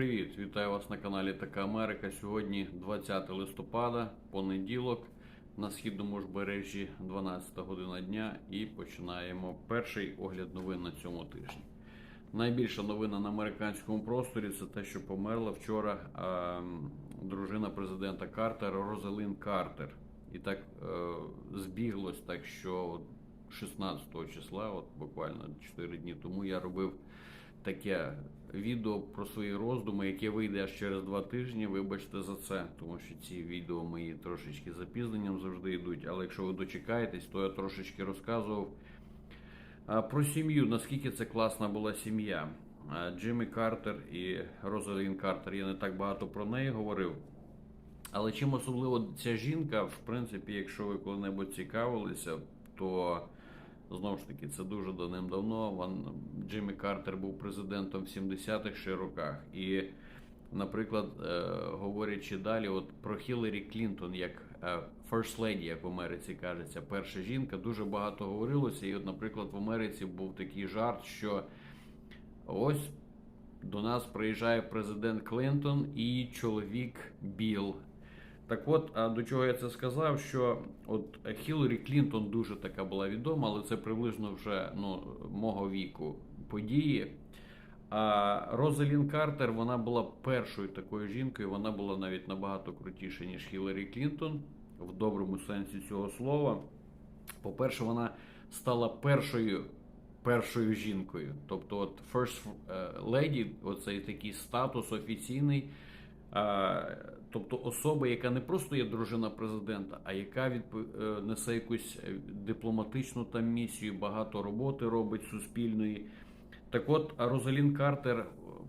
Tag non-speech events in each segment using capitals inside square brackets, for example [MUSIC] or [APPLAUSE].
Привіт, вітаю вас на каналі Така Америка. Сьогодні 20 листопада, понеділок, на східному ж бережжі 12 година дня і починаємо перший огляд новин на цьому тижні. Найбільша новина на американському просторі це те, що померла вчора ем, дружина президента Картера Розалин Картер. І так е, збіглось, так що 16 числа, от буквально 4 дні тому, я робив таке відео про свої роздуми, яке вийде аж через два тижні. Вибачте за це, тому що ці відео мої трошечки запізненням завжди йдуть. Але якщо ви дочекаєтесь, то я трошечки розказував про сім'ю, наскільки це класна була сім'я. Джиммі Картер і Розалін Картер. Я не так багато про неї говорив. Але чим особливо ця жінка, в принципі, якщо ви коли-небудь цікавилися, то знову ж таки це дуже давним-давно. Ван Джиммі Картер був президентом в 70-х ще роках. І, наприклад, е, говорячи далі, от про Хіларі Клінтон, як е, First Lady, як в Америці кажеться, перша жінка, дуже багато говорилося. І, от, наприклад, в Америці був такий жарт, що ось. До нас приїжджає президент Клінтон і чоловік Білл. Так от, а до чого я це сказав? Що от Хіларі Клінтон дуже така була відома, але це приблизно вже ну, мого віку події. А Розалін Картер вона була першою такою жінкою, вона була навіть набагато крутіша, ніж Хіларі Клінтон, в доброму сенсі цього слова. По-перше, вона стала першою першою жінкою. Тобто, от First Lady, оцей такий статус офіційний. Тобто особа, яка не просто є дружина президента, а яка відп... е, несе якусь дипломатичну там місію, багато роботи робить суспільної. Так от Розалін Картер,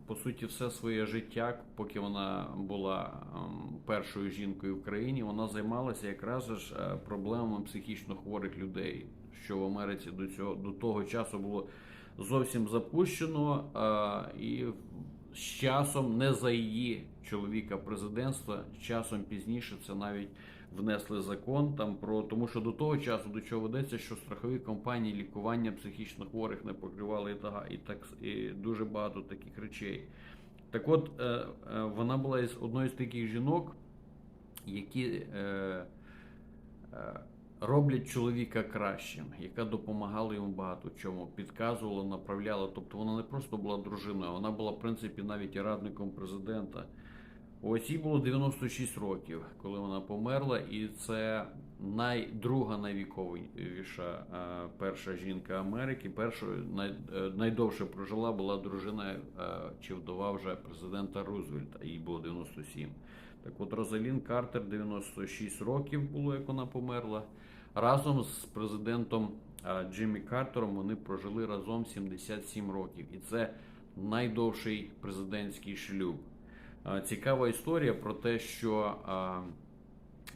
по суті, все своє життя, поки вона була ем, першою жінкою в країні, вона займалася якраз ж е, проблемами психічно хворих людей, що в Америці до цього до того часу було зовсім запущено е, і з часом не за її чоловіка президентства, з часом пізніше це навіть внесли закон там про тому, що до того часу до чого ведеться, що страхові компанії лікування психічно хворих не покривали і так і так і дуже багато таких речей. Так, от е, е, вона була із з таких жінок, які е, роблять чоловіка кращим, яка допомагала йому багато чому, підказувала, направляла. Тобто вона не просто була дружиною, вона була, в принципі, навіть радником президента. Ось їй було 96 років, коли вона померла, і це найдруга найвіковіша е, перша жінка Америки. Першою най, е, найдовше прожила була дружина е, чи вдова вже президента Рузвельта. Їй було 97. Так от Розалін Картер 96 років було, як вона померла. Разом з президентом Джиммі Картером вони прожили разом 77 років, і це найдовший президентський шлюб. Цікава історія про те, що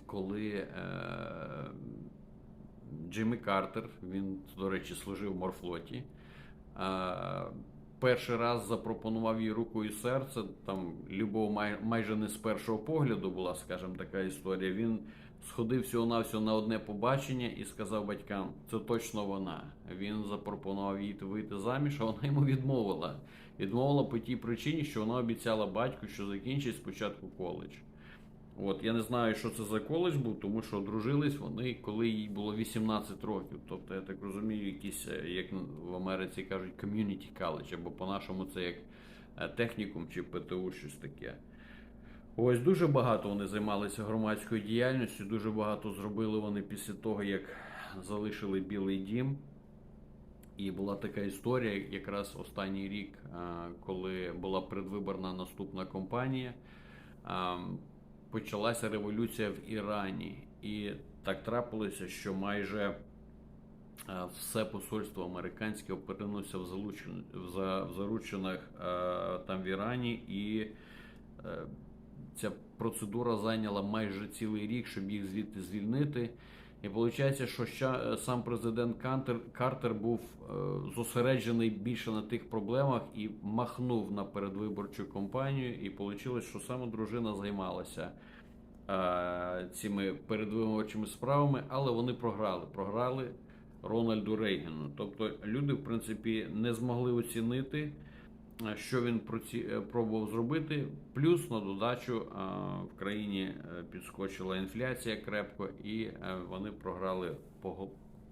коли е, Джиммі Картер, він, до речі, служив в морфлоті, перший раз запропонував їй руку і серце. Там любов май, майже не з першого погляду була, скажімо, така історія. Він сходив всього-навсього на одне побачення і сказав батькам, це точно вона. Він запропонував їй вийти заміж, а вона йому відмовила. Відмовила по тій причині, що вона обіцяла батьку, що закінчить спочатку коледж. От я не знаю, що це за коледж був, тому що одружились вони, коли їй було 18 років. Тобто, я так розумію, якісь, е, як в Америці кажуть, community college, або по-нашому це як е, технікум чи ПТУ, щось таке. Ось дуже багато вони займалися громадською діяльністю, дуже багато зробили вони після того, як залишили Білий Дім. І була така історія, якраз останній рік, коли була предвиборна наступна кампанія, почалася революція в Ірані. І так трапилося, що майже все посольство американське опинилося в заручинах там в Ірані, і е, ця процедура зайняла майже цілий рік, щоб їх звідти звільнити. І виходить, що ще сам президент Картер, Картер був е, зосереджений більше на тих проблемах і махнув на передвиборчу кампанію. І вийшло, що саме дружина займалася е, цими передвиборчими справами, але вони програли. Програли Рональду Рейгану. Тобто люди, в принципі, не змогли оцінити що він е, пробував зробити. Плюс на додачу е, в країні е, підскочила інфляція крепко, і е, вони програли пого-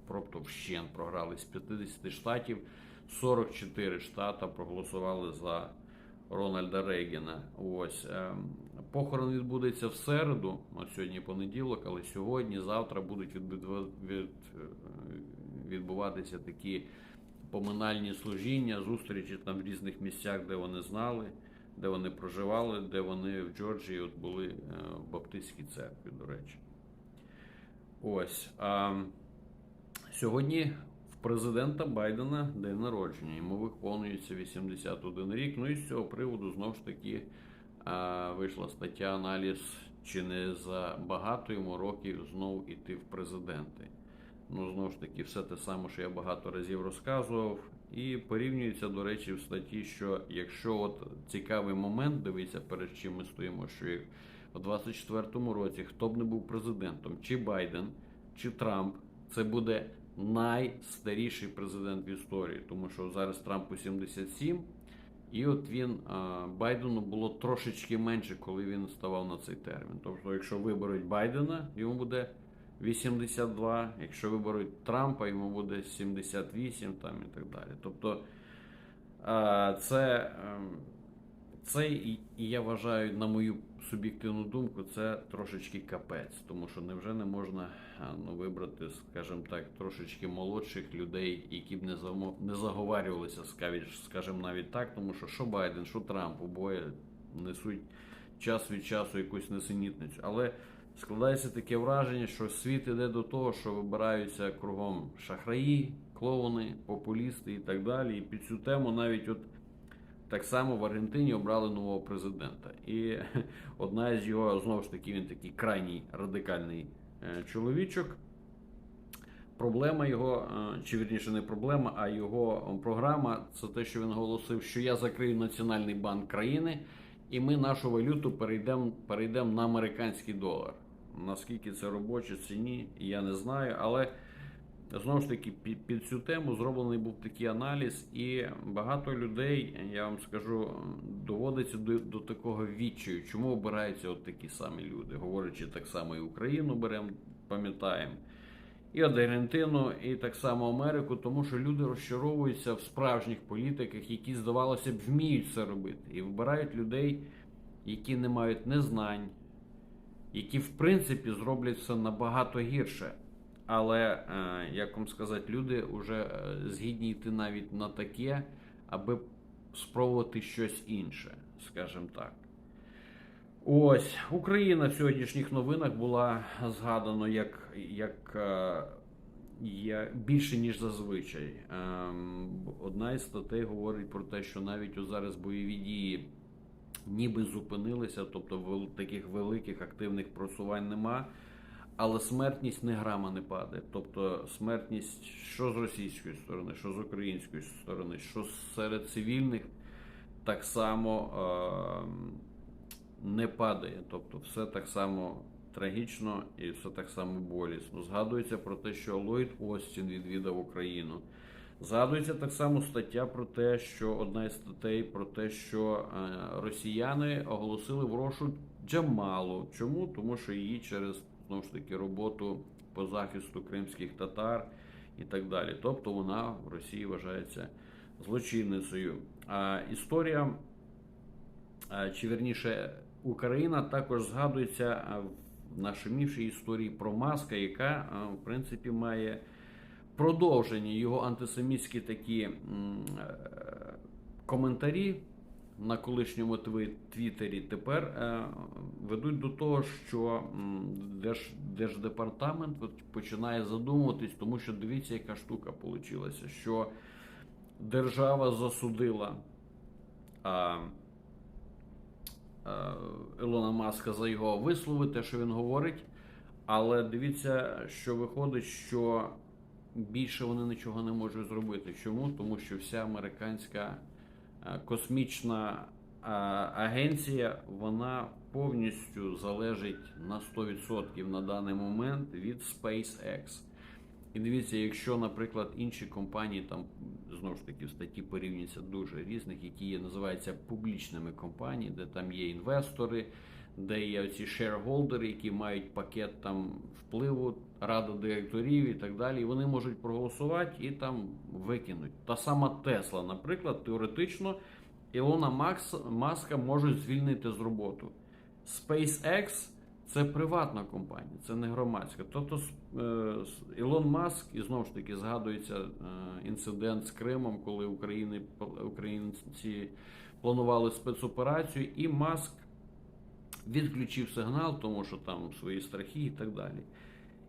просто вщен програли з 50 штатів. 44 штата проголосували за Рональда Рейгана. Ось похорон відбудеться в середу. От сьогодні понеділок, але сьогодні, завтра будуть е, відбуватися такі поминальні служіння, зустрічі там в різних місцях, де вони знали, де вони проживали, де вони в Джорджії от були е, в Баптистській церкві, до речі. Ось. А, сьогодні в президента Байдена день народження. Йому виповнюється 81 рік. Ну і з цього приводу знову ж таки вийшла стаття аналіз, чи не за багато йому років знову іти в президенти. Ну, знову ж таки, все те саме, що я багато разів розказував. І порівнюється, до речі, в статті, що якщо от цікавий момент дивиться, перед чим ми стоїмо, що у 24-му році хто б не був президентом, чи Байден, чи Трамп, це буде найстаріший президент в історії, тому що зараз Трампу 77, і от він Байдену було трошечки менше, коли він ставав на цей термін. Тобто, якщо виберуть Байдена, йому буде 82, якщо виберуть Трампа, йому буде 78 там і так далі. Тобто це, ем, це і я вважаю, на мою суб'єктивну думку, це трошечки капець, тому що невже не можна ну, вибрати, скажімо так, трошечки молодших людей, які б не не заговарювалися, скажімо навіть так, тому що що Байден, що Трамп, обоє несуть час від часу якусь несенітницю. Але складається таке враження, що світ іде до того, що вибираються кругом шахраї, клоуни, популісти і так далі. І під цю тему навіть от так само в Аргентині обрали нового президента. І [LAUGHS] одна з його, знову ж таки, він такий крайній радикальний е, чоловічок. Проблема його, е, чи вірніше не проблема, а його програма це те, що він оголосив, що я закрию Національний банк країни, і ми нашу валюту перейдемо перейдем на американський долар. Наскільки це робоче чи ні, я не знаю. Але знову ж таки під, під цю тему зроблений був такий аналіз, і багато людей, я вам скажу, доводиться до, до такого відчаю, чому обираються от такі самі люди, говорячи так само і Україну беремо, пам'ятаємо. І от Аргентину, і так само Америку, тому що люди розчаровуються в справжніх політиках, які, здавалося б, вміють це робити, і вибирають людей, які не мають не знань, які в принципі зроблять все набагато гірше. Але, е, як вам сказати, люди вже е, згідні йти навіть на таке, аби спробувати щось інше, скажімо так. Ось Україна в сьогоднішніх новинах була згадано як, як е, є більше ніж зазвичай. Ем, Одна із статей говорить про те, що навіть от зараз бойові дії ніби зупинилися, тобто таких великих активних просувань нема. Але смертність не грама не падає. Тобто смертність що з російської сторони, що з української сторони, що серед цивільних так само е, не падає. Тобто все так само трагічно і все так само болісно. Згадується про те, що Ллойд Остін відвідав Україну. Згадується так само стаття про те, що одна із статей про те, що е, росіяни оголосили в розшук Джамалу. Чому? Тому що її через знову ж таки роботу по захисту кримських татар і так далі. Тобто вона в Росії вважається злочинницею. А історія, чи верніше, Україна також згадується в нашумівшій історії про маска, яка в принципі має продовження його антисемітські такі е, коментарі на колишньому твіттері. Тепер е, ведуть до того, що Держ, Держдепартамент починає задумуватись, тому що дивіться, яка штука вийшла, що держава засудила Ілона Маска за його вислови, те, що він говорить. Але дивіться, що виходить, що більше вони нічого не можуть зробити. Чому? Тому що вся американська е, космічна е, агенція вона повністю залежить на 100% на даний момент від SpaceX. І дивіться, якщо, наприклад, інші компанії там знову ж таки в статті порівнюються дуже різних, які є, називаються публічними компаніями, де там є інвестори, де є оці шерхолдери, які мають пакет там впливу, рада директорів і так далі. І вони можуть проголосувати і там викинуть. Та сама Тесла, наприклад, теоретично Ілона Макс, Маска можуть звільнити з роботи. SpaceX це приватна компанія, це не громадська. Тобто е, Ілон Маск, і знову ж таки згадується е, інцидент з Кримом, коли України, українці планували спецоперацію, і Маск відключив сигнал, тому що там свої страхи і так далі.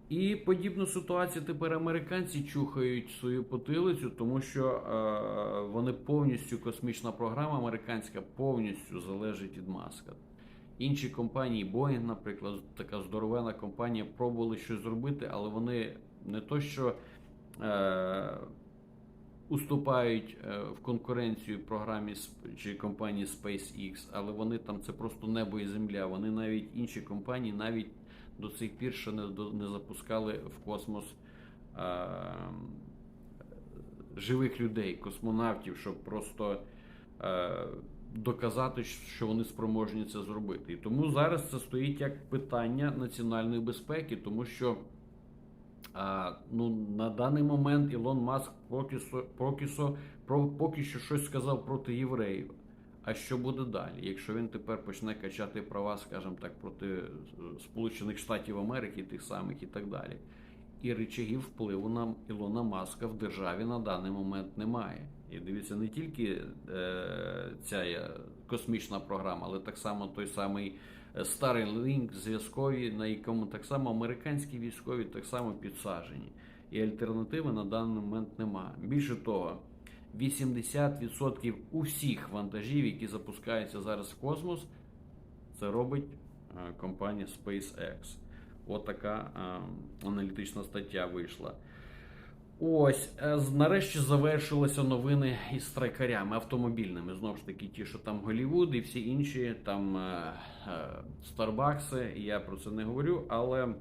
І подібну ситуацію тепер американці чухають свою потилицю, тому що е, вони повністю космічна програма американська повністю залежить від маска. Інші компанії, Boeing, наприклад, така здоровена компанія, пробували щось зробити, але вони не то що е, уступають е, в конкуренцію програмі чи компанії SpaceX, але вони там це просто небо і земля. Вони навіть інші компанії навіть до цих пір ще не, не запускали в космос е, живих людей, космонавтів, щоб просто е, доказати, що вони спроможні це зробити. І тому зараз це стоїть як питання національної безпеки, тому що а, ну, на даний момент Ілон Маск поки, со- поки, поки що щось сказав проти євреїв. А що буде далі? Якщо він тепер почне качати права, скажімо так, проти е, Сполучених Штатів Америки, тих самих і так далі. І речагів впливу на Ілона Маска в державі на даний момент немає. І дивіться, не тільки е, ця космічна програма, але так само той самий е, старий лінк зв'язкові, на якому так само американські військові так само підсаджені. І альтернативи на даний момент немає. Більше того, 80% усіх вантажів, які запускаються зараз в космос, це робить е, компанія SpaceX. От е, аналітична стаття вийшла. Ось, е, нарешті завершилися новини із страйкарями автомобільними. Знову ж таки, ті, що там Голівуд і всі інші, там е, е, Старбакси, я про це не говорю, але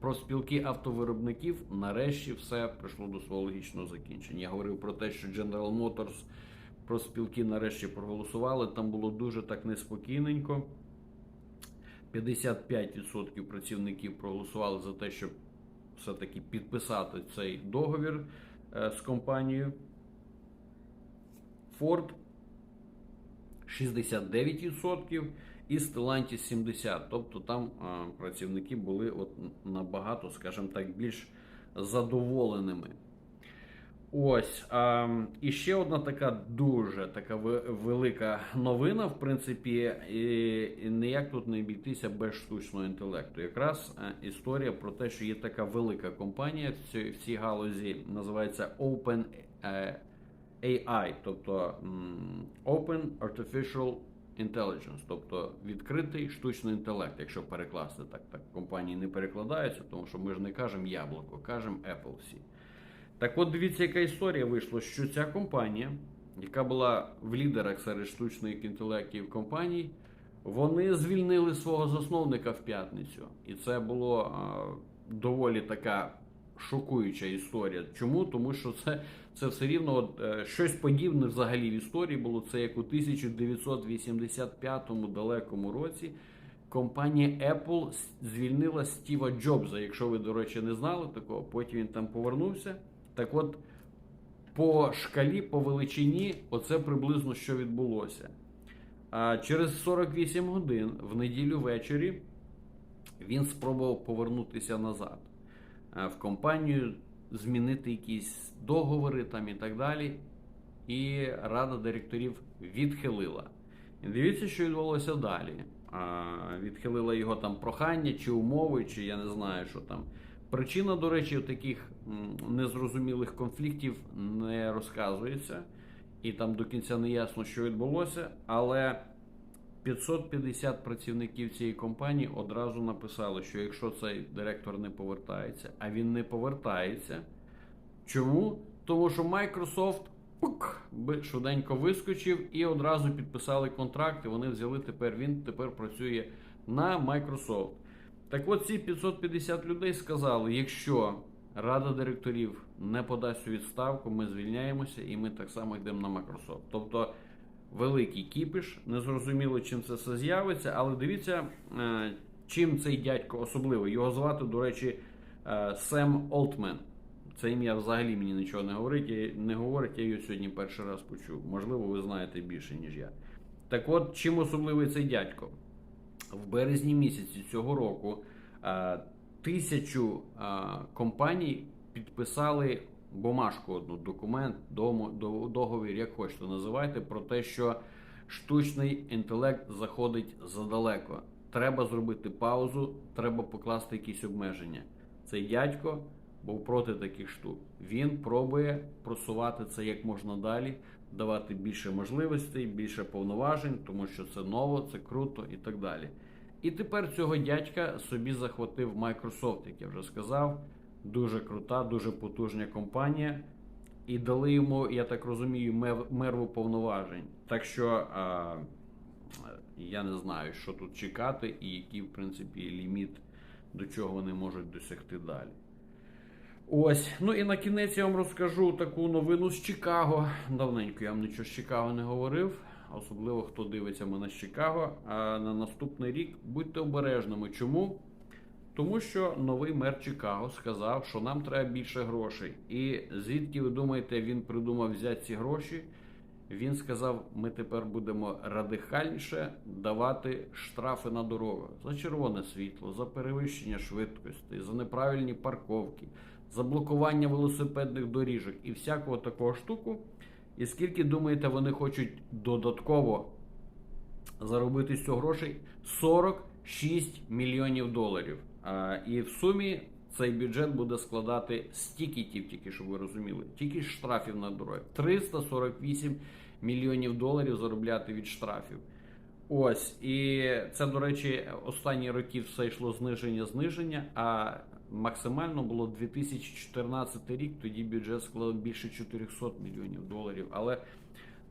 про спілки автовиробників нарешті все прийшло до свого логічного закінчення. Я говорив про те, що General Motors про спілки нарешті проголосували. Там було дуже так неспокійненько. 55% працівників проголосували за те, щоб все-таки підписати цей договір е, з компанією. Ford 69% і Stellantis 70%. Тобто там е, працівники були от набагато, скажімо так, більш задоволеними. Ось. А, і ще одна така дуже така велика новина, в принципі, і, ніяк тут не обійтися без штучного інтелекту. Якраз е, історія про те, що є така велика компанія в цій, галузі, називається Open е, AI, тобто Open Artificial Intelligence, тобто відкритий штучний інтелект, якщо перекласти так, так компанії не перекладаються, тому що ми ж не кажемо яблуко, кажемо Apple всі. Так от дивіться, яка історія вийшла, що ця компанія, яка була в лідерах серед штучних інтелектів компаній, вони звільнили свого засновника в п'ятницю. І це було а, доволі така шокуюча історія. Чому? Тому що це, це все рівно от, е, щось подібне взагалі в історії було. Це як у 1985 далекому році. Компанія Apple звільнила Стіва Джобса. Якщо ви, до речі, не знали такого, потім він там повернувся. Так от, по шкалі, по величині, оце приблизно що відбулося. А через 48 годин в неділю ввечері він спробував повернутися назад в компанію, змінити якісь договори там і так далі. І рада директорів відхилила. Дивіться, що відбулося далі. Відхилила його там прохання, чи умови, чи я не знаю, що там. Причина, до речі, таких незрозумілих конфліктів не розказується, і там до кінця не ясно, що відбулося, але 550 працівників цієї компанії одразу написали, що якщо цей директор не повертається, а він не повертається. Чому? Тому що Microsoft пук, швиденько вискочив і одразу підписали контракт. І вони взяли тепер. Він тепер працює на Microsoft. Так от ці 550 людей сказали, якщо Рада директорів не подасть у відставку, ми звільняємося і ми так само йдемо на Microsoft. Тобто великий кіпіш, незрозуміло, чим це все з'явиться, але дивіться, е, чим цей дядько особливий. Його звати, до речі, е, Сем Олтмен. Це ім'я взагалі мені нічого не говорить. Не говорить, я його сьогодні перший раз почув. Можливо, ви знаєте більше, ніж я. Так от, чим особливий цей дядько? В березні місяці цього року е, тисячу е, компаній підписали бумажку одну, документ, договір, як хочете називайте, про те, що штучний інтелект заходить задалеко. Треба зробити паузу, треба покласти якісь обмеження. Цей дядько був проти таких штук. Він пробує просувати це як можна далі, давати більше можливостей, більше повноважень, тому що це ново, це круто і так далі. І тепер цього дядька собі захватив Microsoft, як я вже сказав. Дуже крута, дуже потужна компанія. І дали йому, я так розумію, мерву повноважень. Так що а, я не знаю, що тут чекати, і який, в принципі, ліміт, до чого вони можуть досягти далі. Ось, ну і на кінець я вам розкажу таку новину з Чикаго. Давненько я вам нічого з Чикаго не говорив, особливо хто дивиться мене з Чикаго. А на наступний рік будьте обережними. Чому? Тому що новий мер Чикаго сказав, що нам треба більше грошей. І звідки ви думаєте, він придумав взяти ці гроші? Він сказав: ми тепер будемо радикальніше давати штрафи на дорогах за червоне світло, за перевищення швидкості, за неправильні парковки, за блокування велосипедних доріжок і всякого такого штуку. І скільки думаєте, вони хочуть додатково заробити з цього грошей 46 мільйонів доларів. А, і в сумі цей бюджет буде складати стікітів, тільки щоб ви розуміли, тільки штрафів на дороги. 348 мільйонів доларів заробляти від штрафів. Ось, і це, до речі, останні роки все йшло зниження, зниження, а максимально було 2014 рік, тоді бюджет склав більше 400 мільйонів доларів. Але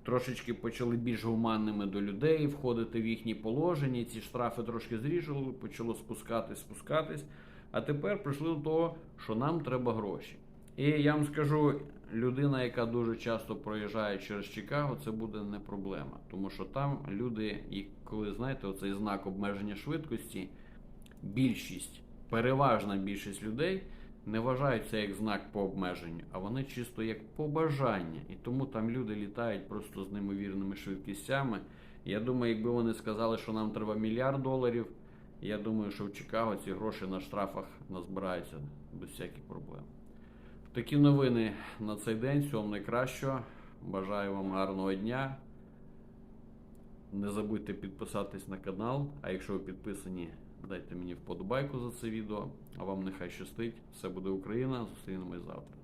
трошечки почали більш гуманними до людей, входити в їхні положення. Ці штрафи трошки зріжували, почало спускатись, спускатись. А тепер прийшли до того, що нам треба гроші. І я вам скажу, людина, яка дуже часто проїжджає через Чикаго, це буде не проблема. Тому що там люди, коли знаєте, оцей знак обмеження швидкості, більшість, переважна більшість людей не вважають це як знак по обмеженню, а вони чисто як побажання. І тому там люди літають просто з неймовірними швидкістями. Я думаю, якби вони сказали, що нам треба мільярд доларів, я думаю, що в Чикаго ці гроші на штрафах назбираються без всяких проблем. Такі новини на цей день. Всього найкращого. Бажаю вам гарного дня. Не забудьте підписатись на канал. А якщо ви підписані, дайте мені вподобайку за це відео. А вам нехай щастить. Все буде Україна. Зустрінемось завтра.